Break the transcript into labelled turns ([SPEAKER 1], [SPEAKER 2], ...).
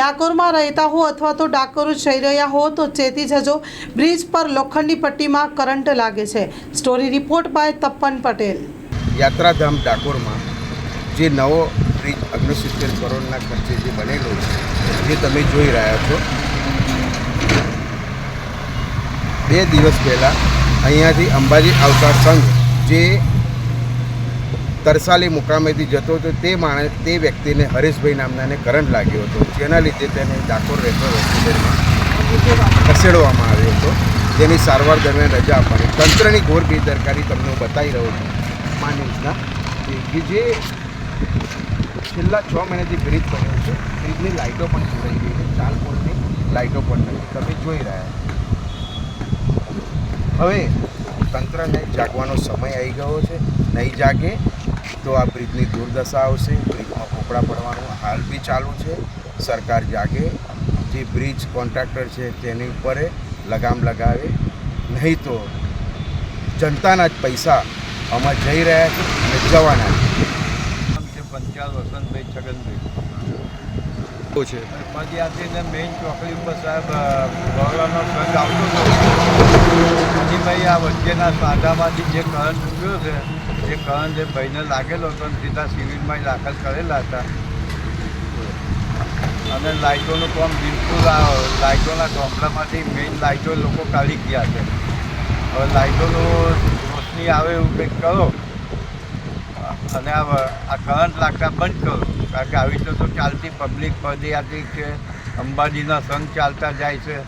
[SPEAKER 1] ડાકોરમાં રહેતા હો અથવા તો ડાકોર જઈ રહ્યા હો તો ચેતી જજો. બ્રિજ પર લોખંડી પટ્ટીમાં કરંટ લાગે છે. Story report by Tapan Patel.
[SPEAKER 2] યાત્રાધામ ડાકોરમાં જે નવો બ્રિજ અગ્નિસિત્તેર કરોડના ખર્ચે જે બનેલો છે, જે તમે જોઈ રહ્યા છો. બે દિવસ પહેલાં અહીંયાથી અંબાજી આવતા સંઘ જે તરસાલી મુકામેથી જતો હતો. તે માણસ તે વ્યક્તિને હરેશભાઈ નામનાને કરંટ લાગ્યો હતો. જેના લીધે તેને ડાકોર રેફરલ હોસ્પિટલમાં ખસેડવામાં આવ્યો હતો. જેની સારવાર દરમિયાન રજા આપવાની તંત્રની ઘોર બેદરકારી તમને બતાવી રહ્યો છું. માન્યુઝના કે જે છેલ્લા છ મહિનાથી બ્રિજ બન્યો છે. બ્રિજની લાઇટો પણ જોડાઈ ગઈ છે. ચાર પોલની લાઇટો પણ નથી. તમે જોઈ રહ્યા હવે તંત્રને જાગવાનો સમય આવી ગયો છે. નહીં જાગે તો આ બ્રિજની દુર્દશા આવશે બ્રિજમાં પોપડા પડવાનું હાલ બી ચાલુ છે. સરકાર જાગે જે બ્રિજ કોન્ટ્રાક્ટર છે તેની ઉપર લગામ લગાવે. નહીં તો જનતાના જ પૈસા આમાં જઈ રહ્યા છે અને જવાના છે.
[SPEAKER 3] છે પંચાલ વસંતભાઈ છગનભાઈ.
[SPEAKER 2] છે?
[SPEAKER 3] પદયાત્રીને મેઇન ચોકડી ઉપર સાહેબ ભગવાનનો સંઘ આવતો હતો. વચ્ચેના સાંધામાંથી જે કરંટ ઉગ્યો છે, એ કરંટ એ ભાઈને લાગેલો હતો સીધા સિવિલમાં દાખલ કરેલા હતા. અને લાઇટોનું કામ બિલકુલ લાઇટોના ગામડામાંથી મેઇન લાઇટો લોકો કાઢી ગયા છે. હવે લાઇટોનું રોશની આવે એવું કંઈક કરો. અને આ કરંટ લાગતા બંધ કરો. કારણ કે આવી રીતે તો ચાલતી પબ્લિક પદયાત્રી છે, અંબાજીના સંઘ ચાલતા જાય છે.